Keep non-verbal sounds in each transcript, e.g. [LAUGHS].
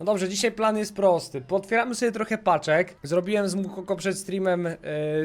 No dobrze, dzisiaj plan jest prosty. Potwieramy sobie trochę paczek. Zrobiłem z Mukoko przed streamem e,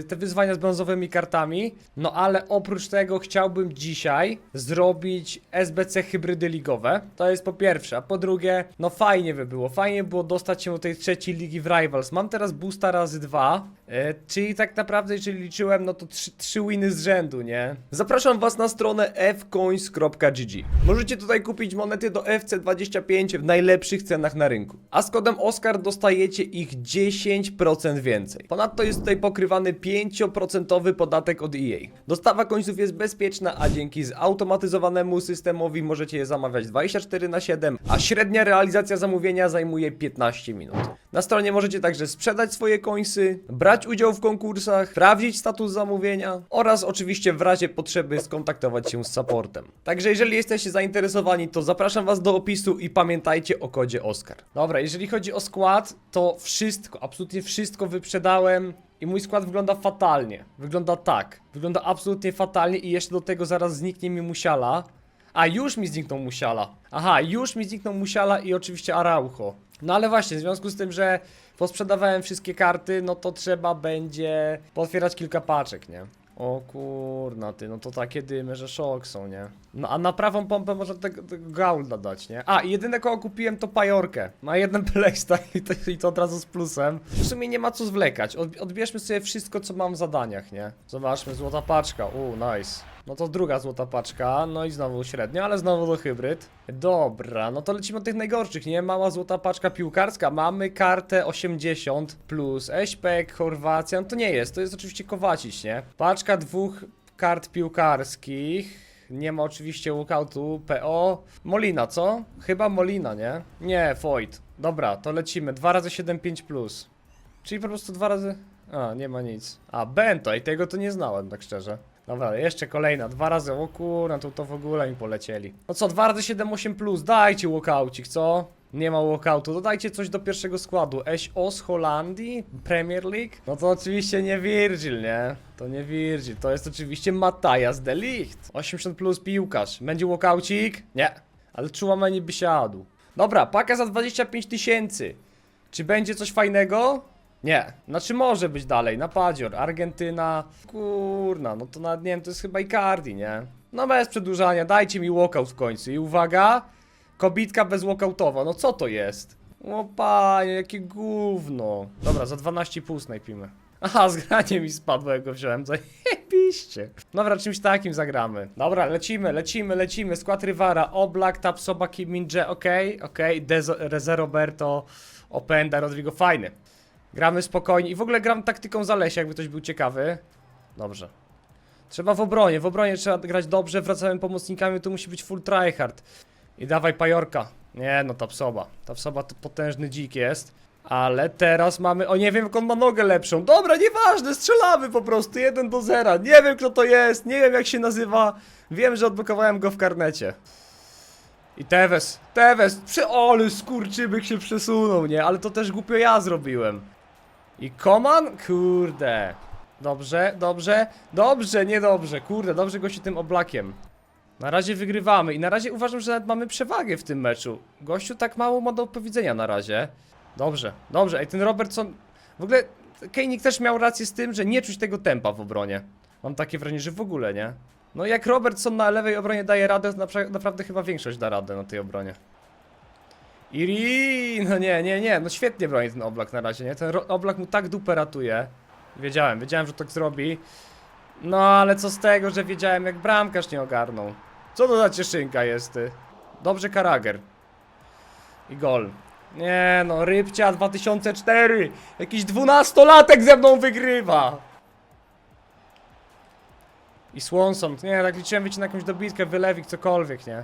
te wyzwania z brązowymi kartami. No ale oprócz tego chciałbym dzisiaj zrobić SBC hybrydy ligowe. To jest po pierwsze. A po drugie, no fajnie by było. Fajnie było dostać się do tej trzeciej ligi w Rivals. Mam teraz boosta razy dwa. E, czyli tak naprawdę, jeżeli liczyłem, no to trzy, trzy winy z rzędu, nie? Zapraszam was na stronę fcoins.gg. Możecie tutaj kupić monety do FC25 w najlepszych cenach na rynku. A z kodem OSCAR dostajecie ich 10% więcej. Ponadto jest tutaj pokrywany 5% podatek od EA. Dostawa końców jest bezpieczna, a dzięki zautomatyzowanemu systemowi możecie je zamawiać 24 na 7, a średnia realizacja zamówienia zajmuje 15 minut. Na stronie możecie także sprzedać swoje końsy, brać udział w konkursach, sprawdzić status zamówienia oraz oczywiście w razie potrzeby skontaktować się z supportem. Także jeżeli jesteście zainteresowani, to zapraszam was do opisu i pamiętajcie o kodzie OSCAR. Dobra, jeżeli chodzi o skład, to wszystko, absolutnie wszystko wyprzedałem. I mój skład wygląda fatalnie. Wygląda tak. Wygląda absolutnie fatalnie i jeszcze do tego zaraz zniknie mi Musiala. A, już mi zniknął Musiala. Aha, już mi zniknął Musiala i oczywiście Araujo. No ale właśnie, w związku z tym, że posprzedawałem wszystkie karty, no to trzeba będzie potwierać kilka paczek, nie? O kurna ty, no to takie dymy, że szok są, nie? No a na prawą pompę można tego, tego Gaulda dać, nie? A, jedyne kogo kupiłem to Pajorkę. Ma jeden [LAUGHS] playstyle i to, i to od razu z plusem. W sumie nie ma co zwlekać. Od, odbierzmy sobie wszystko, co mam w zadaniach, nie? Zobaczmy, złota paczka. U, nice. No to druga złota paczka, no i znowu średnio, ale znowu do hybryd. Dobra, no to lecimy od tych najgorszych, nie? Mała złota paczka piłkarska, mamy kartę 80 plus Eśpek, Chorwacja, no to nie jest, to jest oczywiście Kowacić, nie? Paczka dwóch kart piłkarskich, nie ma oczywiście walkoutu, PO, Molina, co? Chyba Molina, nie? Nie, Void. Dobra, to lecimy, 2 razy 7, 5 plus. Czyli po prostu dwa razy... A, nie ma nic. A, Bento, i tego to nie znałem, tak szczerze. Dobra, jeszcze kolejna, dwa razy, o kurna, to, to w ogóle mi polecieli. No co, dwa razy 7, 8 plus, dajcie walkoucik, co? Nie ma walkoutu, dodajcie coś do pierwszego składu. Eś O z Holandii? Premier League? No to oczywiście nie Virgil, nie? To nie Virgil, to jest oczywiście Matthias de Ligt. 80 plus piłkarz. Będzie walkoucik? Nie. Ale Chouameni by siadł. Dobra, paka za 25 tysięcy. Czy będzie coś fajnego? Nie. Znaczy może być dalej. Napadzior, Argentyna. Kurna, no to nawet nie wiem, to jest chyba Icardi, nie? No bez przedłużania, dajcie mi walkout w końcu. I uwaga, kobitka bez. No co to jest? O panie, jakie gówno. Dobra, za 12,5 snajpimy. Aha, [LAUGHS] zgranie mi spadło, jak go wziąłem. Zajebiście. Dobra, czymś takim zagramy. Dobra, lecimy, lecimy, lecimy. Skład Rywara, Oblak, Tapsoba, Kim Min-jae, okej, okej. Dezo- Reze Roberto, Openda, Rodrigo, fajny. Gramy spokojnie i w ogóle gram taktyką Zalesia, jakby ktoś był ciekawy. Dobrze. Trzeba w obronie, w obronie trzeba grać dobrze, wracamy pomocnikami, to musi być full tryhard. I dawaj Pajorka. Nie no, Tapsoba. Tapsoba to potężny dzik jest. Ale teraz mamy, o nie wiem jak on ma nogę lepszą. Dobra, nieważne, strzelamy po prostu 1 do 0. Nie wiem kto to jest, nie wiem jak się nazywa. Wiem, że odblokowałem go w karnecie. I Tevez, Tevez, prze... Ale skurczybyk się przesunął, nie? Ale to też głupio ja zrobiłem. I Koman? Kurde. Dobrze, dobrze, dobrze, niedobrze, kurde, dobrze gości tym oblakiem. Na razie wygrywamy i na razie uważam, że nawet mamy przewagę w tym meczu. Gościu tak mało ma do powiedzenia na razie. Dobrze, dobrze, ej ten Robertson... W ogóle Kejnik też miał rację z tym, że nie czuć tego tempa w obronie. Mam takie wrażenie, że w ogóle nie. No jak Robertson na lewej obronie daje radę, napra- naprawdę chyba większość da radę na tej obronie. Iri, no nie, nie, nie, no świetnie broni ten oblak na razie, nie? Ten oblak mu tak dupę ratuje. Wiedziałem, wiedziałem, że tak zrobi. No ale co z tego, że wiedziałem jak bramkarz nie ogarnął. Co to za cieszynka jest ty? Dobrze Karager. I gol. Nie no, Rybcia 2004! Jakiś dwunastolatek ze mną wygrywa! I Swanson, nie, tak liczyłem wiecie na jakąś dobitkę, wylewik, cokolwiek, nie?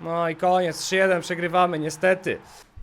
No i koniec, 3-1 przegrywamy, niestety.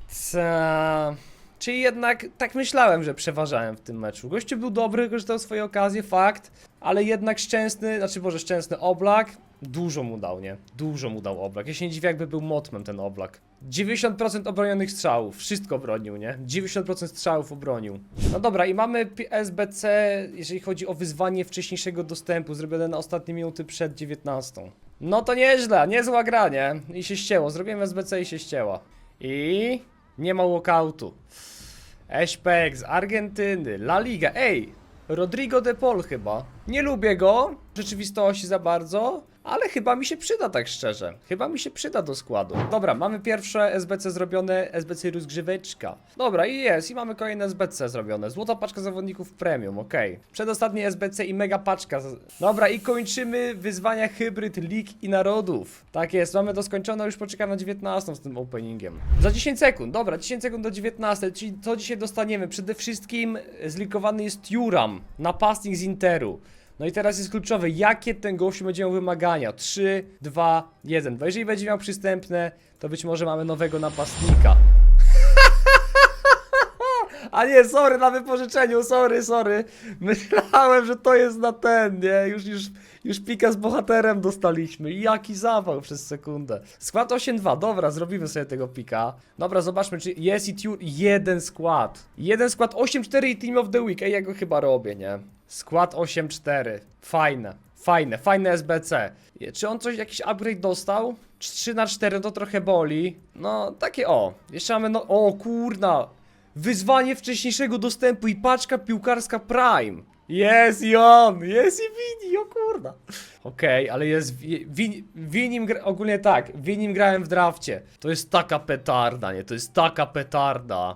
Ca... Czyli jednak tak myślałem, że przeważałem w tym meczu. Gościu był dobry, korzystał swoje okazje, fakt, ale jednak szczęsny, znaczy może szczęsny oblak, dużo mu dał, nie? Dużo mu dał oblak. Ja się nie dziwię, jakby był motmem ten oblak. 90% obronionych strzałów, wszystko bronił, nie? 90% strzałów obronił. No dobra, i mamy SBC, jeżeli chodzi o wyzwanie wcześniejszego dostępu, zrobione na ostatnie minuty przed 19. No to nieźle, niezła gra, nie? I się ścięło, zrobiłem SBC i się ścięło. I nie ma walkoutu. Eszpek z Argentyny, La Liga, ej! Rodrigo de Paul chyba. Nie lubię go w rzeczywistości za bardzo, ale chyba mi się przyda tak szczerze. Chyba mi się przyda do składu. Dobra, mamy pierwsze SBC zrobione, SBC rozgrzeweczka. Dobra, i jest, i mamy kolejne SBC zrobione. Złota paczka zawodników premium, okej. Przedostatnie SBC i mega paczka. Dobra, i kończymy wyzwania hybryd lig i narodów. Tak jest, mamy to skończone, już poczekam na 19 z tym openingiem. Za 10 sekund, dobra, 10 sekund do 19, czyli co dzisiaj dostaniemy? Przede wszystkim zlikowany jest Juram, napastnik z Interu. No i teraz jest kluczowe, jakie ten gościu będzie miał wymagania. 3, 2, 1. Bo jeżeli będzie miał przystępne, to być może mamy nowego napastnika. [LAUGHS] A nie, sorry, na wypożyczeniu, sorry, sorry. Myślałem, że to jest na ten, nie? Już, już, już pika z bohaterem dostaliśmy. Jaki zawał przez sekundę. Skład 8-2, dobra, zrobimy sobie tego pika. Dobra, zobaczmy, czy jest i tu jeden skład. Jeden skład 8-4 i Team of the Week. Ej, ja go chyba robię, nie? Skład 8-4. Fajne, fajne, fajne SBC. Czy on coś, jakiś upgrade dostał? 3 na 4 to trochę boli. No, takie o. Jeszcze mamy no... O, kurna. Wyzwanie wcześniejszego dostępu i paczka piłkarska Prime. Jest i on, jest i Wini, o kurda. Okej, ale jest Wi- Win, Winim, ogólnie tak, Winim grałem w drafcie. To jest taka petarda, nie, to jest taka petarda.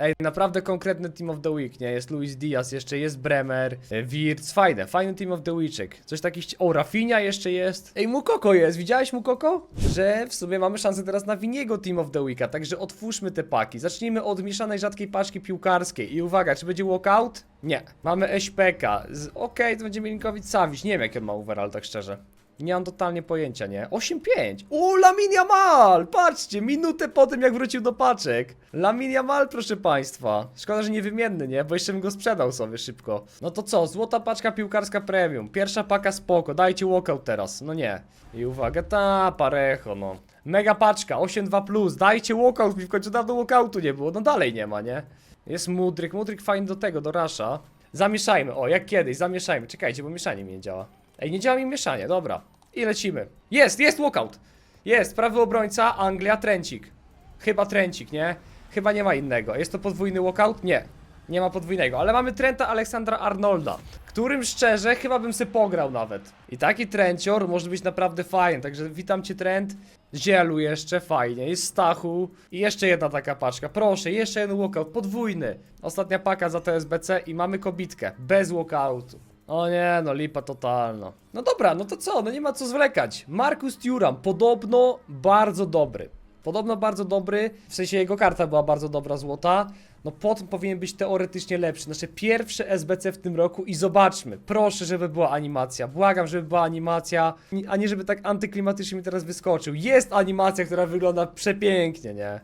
Ej, naprawdę konkretny Team of the Week, nie? Jest Luis Diaz, jeszcze jest Bremer, e, Wirtz, fajne, fajny Team of the Weeczek. Coś taki, ści- o, Rafinha jeszcze jest. Ej, Mukoko jest, widziałeś Mukoko? Że w sumie mamy szansę teraz na Winiego Team of the Weeka, także otwórzmy te paki. Zacznijmy od mieszanej rzadkiej paczki piłkarskiej i uwaga, czy będzie walkout? Nie. Mamy Eśpeka, z... okej, to będzie Milinkovic Savic, nie wiem jaki on ma overall, tak szczerze. Nie mam totalnie pojęcia, nie? 8-5. U, Yamal! Patrzcie, minutę po tym jak wrócił do paczek. Lamin Yamal, proszę państwa. Szkoda, że niewymienny, nie? Bo jeszcze bym go sprzedał sobie szybko. No to co? Złota paczka piłkarska premium. Pierwsza paka spoko. Dajcie walkout teraz. No nie. I uwaga, ta parecho, no. Mega paczka, 8-2+. plus. Dajcie walkout, mi w końcu dawno walkoutu nie było. No dalej nie ma, nie? Jest Mudryk. Mudryk fajny do tego, do Rasha. Zamieszajmy, o, jak kiedyś, zamieszajmy. Czekajcie, bo mieszanie mi nie działa. Ej, nie działa mi mieszanie, dobra. I lecimy. Jest, jest walkout. Jest, prawy obrońca, Anglia, Trencik. Chyba Trencik, nie? Chyba nie ma innego. Jest to podwójny walkout? Nie. Nie ma podwójnego, ale mamy Trenta Aleksandra Arnolda, którym szczerze chyba bym se pograł nawet. I taki Trencior może być naprawdę fajny, także witam cię Trent. Zielu jeszcze, fajnie, jest Stachu i jeszcze jedna taka paczka, proszę, jeszcze jeden walkout, podwójny. Ostatnia paka za TSBC i mamy kobitkę, bez walkoutu. O nie, no lipa totalna. No dobra, no to co, no nie ma co zwlekać. Markus Thuram, podobno bardzo dobry. Podobno bardzo dobry, w sensie jego karta była bardzo dobra, złota. No potem powinien być teoretycznie lepszy. Nasze pierwsze SBC w tym roku i zobaczmy. Proszę, żeby była animacja. Błagam, żeby była animacja, a nie żeby tak antyklimatycznie mi teraz wyskoczył. Jest animacja, która wygląda przepięknie, nie?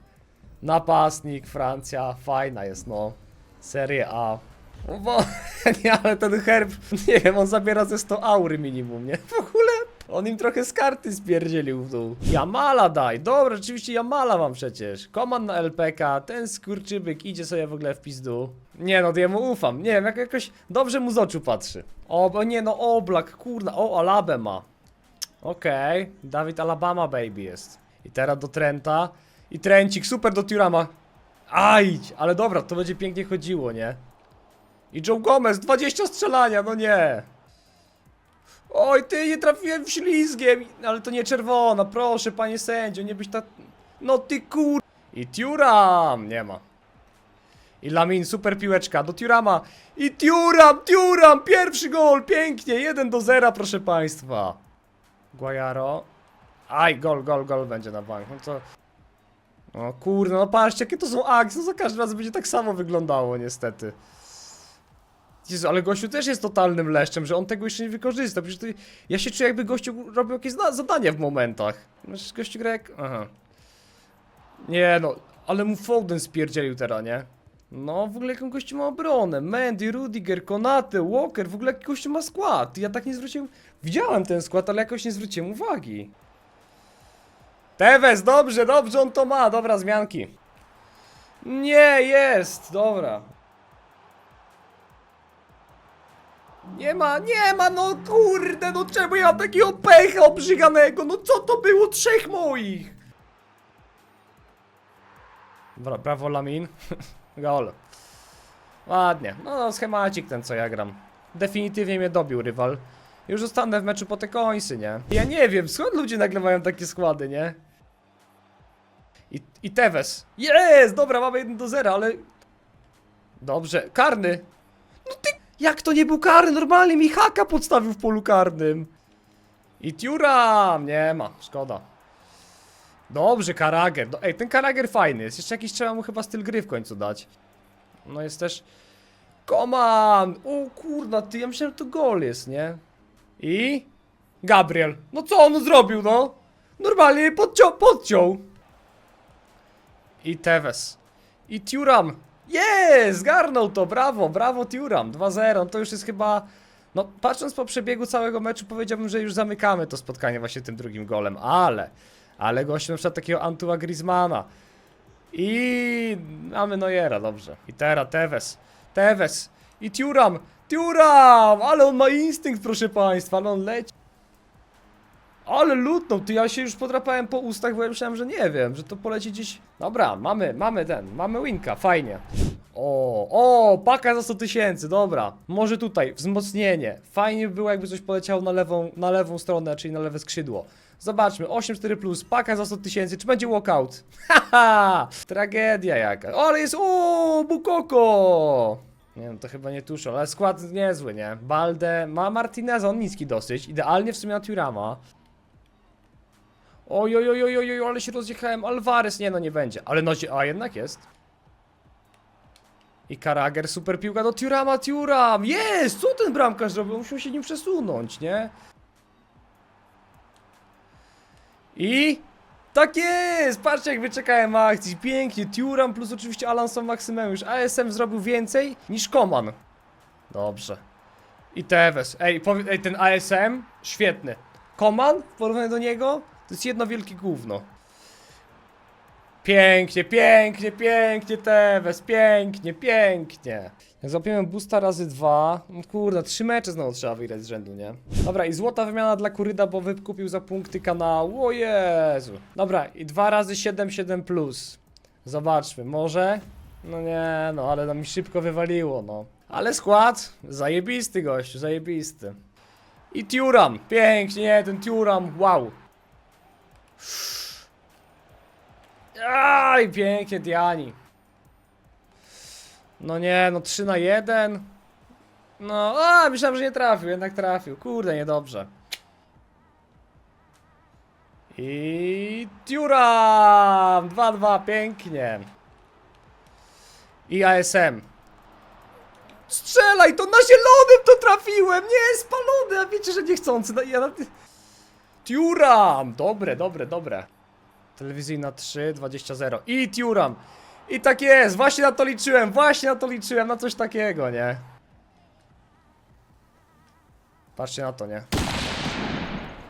Napastnik, Francja, fajna jest, no. Serie A. O bo, [LAUGHS] nie, ale ten herb, [LAUGHS] nie wiem, on zabiera ze 100 aury minimum, nie? W ogóle on im trochę z karty spierdzielił w dół. Jamala daj, dobra, rzeczywiście Jamala mam przecież. Koman na LPK, ten skurczybyk idzie sobie w ogóle w pizdu. Nie no, to ja mu ufam, nie wiem, jak jakoś dobrze mu z oczu patrzy. O, bo nie no, Oblak, kurna, o, Alabę ma. Okej, Dawid Alabama baby jest. I teraz do Trenta. I Trencik, super do Turama. Ajdź, ale dobra, to będzie pięknie chodziło, nie? I Joe Gomez, 20 strzelania, no nie. Oj, ty, nie trafiłem ślizgiem, ale to nie czerwona, proszę, panie sędzio, nie być tak... No ty kur... I Turam, nie ma. I Lamin, super piłeczka, do Turama. I Turam, Turam, pierwszy gol, pięknie, 1 do 0, proszę państwa. Guajaro. Aj, gol, gol, gol będzie na bank, no to... O kurde, no patrzcie, jakie to są akcje, no za każdym razem będzie tak samo wyglądało, niestety. Jezu, ale gościu też jest totalnym leszczem, że on tego jeszcze nie wykorzysta. Przecież to, ja się czuję jakby gościu robił jakieś zadania w momentach. Przecież gościu gra jak... Aha. Nie no, ale mu Foden spierdzielił teraz, nie? No, w ogóle jaką gościu ma obronę. Mandy, Rudiger, Konate, Walker, w ogóle jaki gościu ma skład. Ja tak nie zwróciłem... Widziałem ten skład, ale jakoś nie zwróciłem uwagi. Tevez, dobrze, dobrze, on to ma. Dobra, zmianki. Nie, jest, dobra. Nie ma, nie ma, no kurde, no czemu ja mam takiego pecha obrzyganego? No co to było? Trzech moich! Bra brawo Lamin. [LAUGHS] Gol. Ładnie. No schemacik ten co ja gram. Definitywnie mnie dobił rywal. Już zostanę w meczu po te końsy, nie? Ja nie wiem, skąd ludzie nagle mają takie składy, nie? I, i Tevez. Jest! Dobra, mamy 1 do 0, ale... Dobrze, karny. No ty... Jak to nie był karny? Normalnie mi haka podstawił w polu karnym. I Tiuram! Nie ma, szkoda. Dobrze, Karager. Ej, ten Karager fajny jest. Jeszcze jakiś trzeba mu chyba styl gry w końcu dać. No jest też... Koman! O kurna, ty, ja myślałem, że to gol jest, nie? I... Gabriel. No co on zrobił, no? Normalnie podciął, podciął. I Tevez. I Turam. Jest! Zgarnął to, brawo, brawo Turam. 2-0, to już jest chyba... No, patrząc po przebiegu całego meczu, powiedziałbym, że już zamykamy to spotkanie właśnie tym drugim golem, ale... Ale gościu na przykład takiego Antua Griezmana. I mamy Neuera, dobrze. I teraz Tevez. Tevez. I Turam. Turam! Ale on ma instynkt, proszę państwa, ale on leci. Ale lutnął, ty ja się już podrapałem po ustach, bo ja myślałem, że nie wiem, że to poleci gdzieś. Dobra, mamy, mamy ten, mamy winka, fajnie. O, o, paka za 100 tysięcy, dobra. Może tutaj, wzmocnienie. Fajnie by było, jakby coś poleciało na lewą, na lewą stronę, czyli na lewe skrzydło. Zobaczmy, 8-4 plus, paka za 100 tysięcy, czy będzie walkout? [LAUGHS] Haha, tragedia jaka. O, ale jest, o, Bukoko! Nie no, to chyba nie tuszol, ale skład niezły, nie? Balde, ma Martineza, on niski dosyć, idealnie w sumie na Turama. Oj, oj, oj, oj, oj, ale się rozjechałem. Alvarez, nie no, nie będzie. Ale no, a jednak jest. I Karager, super piłka do Turama, Turam! Jest! Co ten bramkarz zrobił? Musiał się nim przesunąć, nie? I... Tak jest! Patrzcie jak wyczekałem akcji. Pięknie. Turam plus oczywiście Alanson Maksymeusz. ASM zrobił więcej niż Koman. Dobrze. I Tevez. Ej, ej, ten ASM świetny. Koman w porównaniu do niego to jest jedno wielkie gówno. Pięknie, pięknie, pięknie Tevez, pięknie, pięknie. Jak złapiemy boosta razy dwa, no kurde, trzy mecze znowu trzeba wygrać z rzędu, nie? Dobra, i złota wymiana dla Kuryda, bo wykupił za punkty kanału, o Jezu. Dobra, i dwa razy 7, 7 plus. Zobaczmy, może? No nie, no ale nam szybko wywaliło, no. Ale skład, zajebisty gościu, zajebisty. I Turam, pięknie, ten Turam, wow. Aj, pięknie, Diani. No nie, no 3 na 1. No, a, myślałem, że nie trafił, jednak trafił. Kurde, niedobrze. I Turam! 2-2, pięknie. I ASM. Strzelaj, to na zielonym to trafiłem! Nie, spalony, a wiecie, że niechcący. No, ja na... Turam! Dobre, dobre, dobre. Telewizyjna 3, 20 0. I Turam! I tak jest, właśnie na to liczyłem, właśnie na to liczyłem, na coś takiego, nie? Patrzcie na to, nie?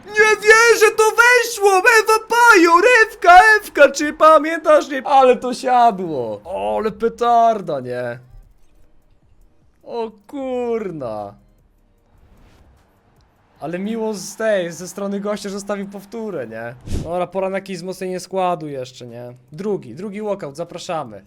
Nie wierzę, to weszło! Ewa Pajo, Rewka, Ewka, czy pamiętasz? Nie? Ale to siadło! O, ale petarda, nie? O kurna! Ale miło z tej, ze strony gościa, że zostawił powtórę, nie? Dobra, pora na jakieś wzmocnienie składu jeszcze, nie? Drugi, drugi walkout, zapraszamy.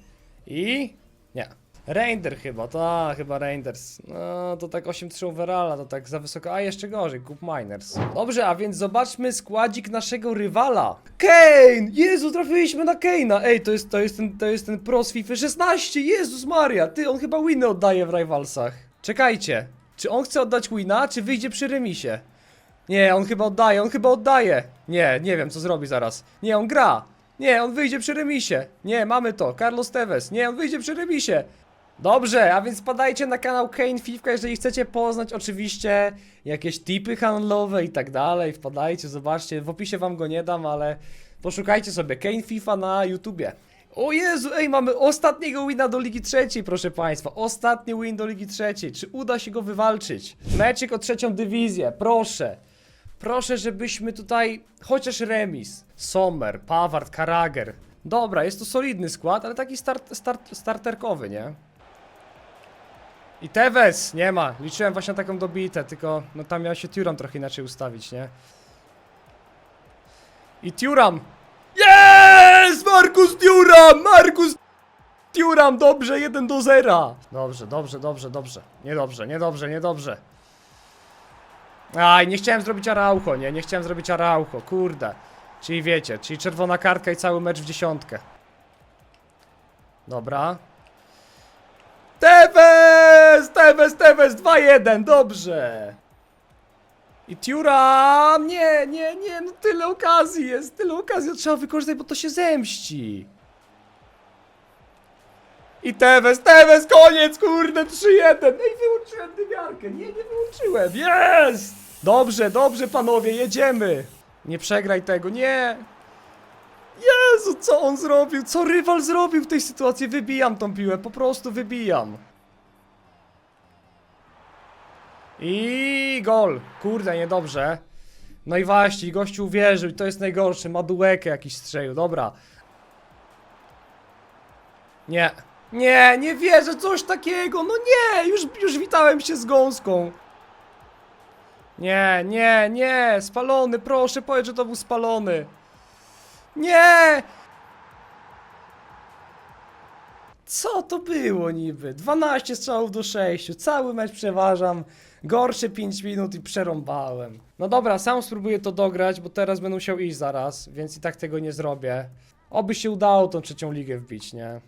I? Nie. Reinder chyba, tak, chyba Reinders. No, to tak 8-3 overalla, to tak za wysoko, a jeszcze gorzej, kup Miners. Dobrze, a więc zobaczmy składzik naszego rywala. Kane! Jezu, trafiliśmy na Kane'a! Ej, to jest, to jest ten, to jest ten pro z FIFA 16, Jezus Maria! Ty, on chyba winy oddaje w Rivalsach. Czekajcie, czy on chce oddać wina, czy wyjdzie przy remisie? Nie, on chyba oddaje, on chyba oddaje. Nie, nie wiem co zrobi zaraz. Nie, on gra. Nie, on wyjdzie przy remisie. Nie, mamy to. Carlos Tevez. Nie, on wyjdzie przy remisie. Dobrze, a więc spadajcie na kanał Kane Fifka, jeżeli chcecie poznać oczywiście jakieś tipy handlowe i tak dalej. Wpadajcie, zobaczcie. W opisie wam go nie dam, ale poszukajcie sobie Kane FIFA na YouTubie. O Jezu, ej, mamy ostatniego wina do Ligi Trzeciej, proszę Państwa. Ostatni win do Ligi Trzeciej. Czy uda się go wywalczyć? Meczyk o trzecią dywizję, proszę. Proszę, żebyśmy tutaj chociaż remis. Sommer, Pawart, Karager. Dobra, jest to solidny skład, ale taki start, start, starterkowy, nie? I Tevez! Nie ma. Liczyłem właśnie na taką dobitę, tylko no tam miał się Turam trochę inaczej ustawić, nie? I Turam! Markus Turam! Dobrze, 1 do 0. Dobrze, dobrze, dobrze, dobrze. Niedobrze, niedobrze, niedobrze. Aj, nie chciałem zrobić Araucho, nie? Nie chciałem zrobić Araucho, kurde. Czyli wiecie, czyli czerwona kartka i cały mecz w dziesiątkę. Dobra. Tevez! Tevez, Tevez, 2-1, dobrze. I Turam! Nie, nie, nie, no tyle okazji jest, tyle okazji trzeba wykorzystać, bo to się zemści. I Tevez, Tevez, koniec, kurde, 3-1. Ej, wyłączyłem dymiarkę, nie, nie wyłączyłem, jest! Dobrze, dobrze panowie, jedziemy. Nie przegraj tego, nie. Jezu, co on zrobił? Co rywal zrobił w tej sytuacji? Wybijam tą piłę, po prostu wybijam. I gol. Kurde, niedobrze. No i właśnie, gościu uwierzył i to jest najgorsze. Madułekę jakiś strzelił, dobra. Nie. Nie, nie wierzę, coś takiego. No nie, już, już witałem się z gąską. Nie, nie, nie, spalony, proszę, powiedz, że to był spalony. Nie! Co to było niby? 12 strzałów do 6, cały mecz przeważam, gorsze 5 minut i przerąbałem. No dobra, sam spróbuję to dograć, bo teraz będę musiał iść zaraz, więc i tak tego nie zrobię. Oby się udało tą trzecią ligę wbić, nie?